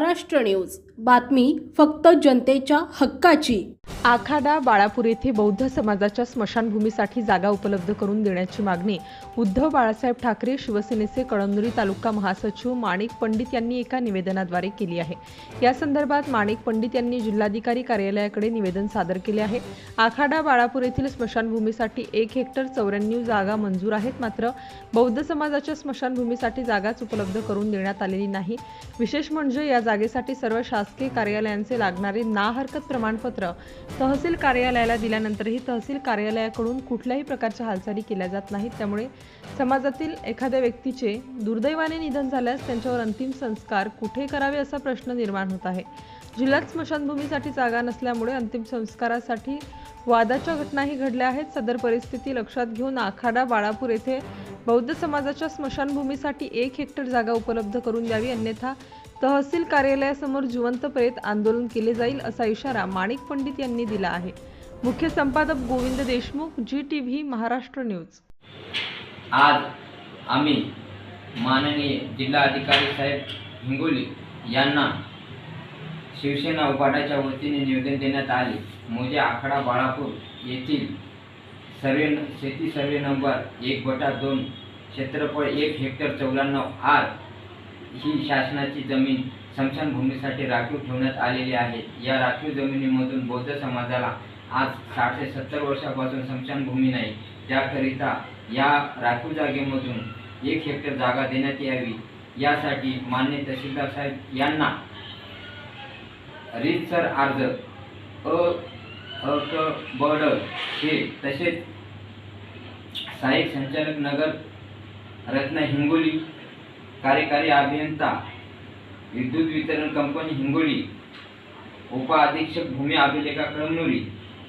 para Maharashtra news. बातमी फक्त जनतेच्या हक्काची. आखाडा बाळापूर येथे बौद्ध समाजाच्या स्मशानभूमीसाठी जागा उपलब्ध करून देण्याची मागणी. उद्धव बाळासाहेब ठाकरे शिवसेनेचे कळमनुरी तालुका महासचिव माणिक पंडित यांनी एका निवेदनाद्वारे केली आहे. या संदर्भात माणिक पंडित यांनी जिल्हाधिकारी कार्यालयाकडे निवेदन सादर केले आहे. आखाडा बाळापूर येथील स्मशानभूमीसाठी एक हेक्टर चौऱ्याण्णव जागा मंजूर आहेत. मात्र बौद्ध समाजाच्या स्मशानभूमीसाठी जागाच उपलब्ध करून देण्यात आलेली नाही. विशेष म्हणजे या जागेसाठी सर्व शासकीय कार्यालयांचे लागणारे ना हरकत प्रमाणपत्र तहसील कार्यालयाला दिल्यानंतरही तहसील कार्यालयाकडून कुठल्याही प्रकारच्या हालचाली केल्या जात नाहीत. त्यामुळे समाजातील एखाद्या व्यक्तीचे दुर्दैवाने निधन झाल्यास त्यांच्यावर अंतिम संस्कार कुठे करावे असा प्रश्न निर्माण होत आहे. जिल्ह्यात स्मशानभूमीसाठी जागा नसल्यामुळे अंतिम संस्कारासाठी वादाच्या घटनाही घडल्या आहेत. सदर परिस्थिती लक्षात घेऊन आखाडा बाळापूर येथे बौद्ध समाजाच्या स्मशानभूमीसाठी एक हेक्टर जागा उपलब्ध करून द्यावी. अन्यथा तहसील कार्यालयासमोर जिवंत प्रेत आंदोलन केले जाईल असा इशारा माणिक पंडित यांनी दिला आहे. मुख्य संपादक Govind Deshmukh ji T V Maharashtra news. आज आम्ही माननीय जिल्हाधिकारी साहेब हिंगोली यांना शिवसेना उपाटाच्या वतीने निवेदन देण्यात आले. मोजे आखाडा बाळापूर येथील सर्वे शेती सर्वे नंबर एक बटा दोन क्षेत्रफळ एक हेक्टर चौऱ्याण्णव आर ही शासनाची जमीन स्मशानभूमीसाठी राखीव ठेवण्यात आलेली आहे. या राखीव जमिनीमधून बौद्ध समाजाला आज साठ ते सत्तर वर्षापासून स्मशानभूमी नाही. त्याकरिता या राखीव जागेमधून एक हेक्टर जागा देण्यात यावी. यासाठी मान्य तहसीलदार साहेब यांना रीतसर अर्ज अ अ बड हे तसेच सहाय्यक संचालक नगर रत्न हिंगोली कार्यकारी अभियंता विद्युत वितरण कंपनी हिंगोली उप अधीक्षक भूमी अभिलेखा कळमनुरी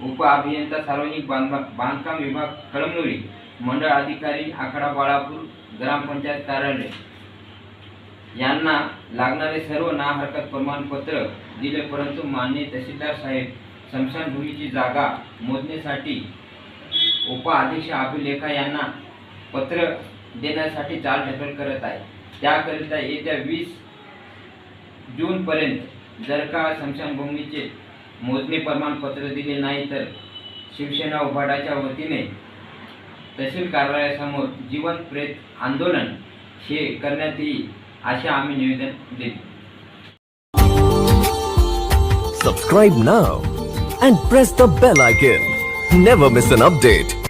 उप अभियंता सार्वजनिक बांधकाम बांधकाम विभाग कळमनुरी मंडळ अधिकारी आखाडा बाळापूर ग्रामपंचायत कार्यालय यांना लागणारे सर्व ना हरकत प्रमाणपत्र दिले परंतु मान्य तहसीलदार साहेब स्मशानभूमीची जागा मोजण्यासाठी उप अधीक्षक अभिलेखा यांना पत्र देण्यासाठी चालढकल करत आहे त्याकरिता येत्या वीस जूनपर्यंत जर का समशमभूमीचे मोजणी प्रमाणपत्र दिले नाही तर शिवसेना उभाटाच्या वतीने तहसील कार्यालयासमोर जीवन प्रेत आंदोलन हे करण्यात येईल असे आम्ही निवेदन देतो Subscribe now and press the bell icon. Never miss an update.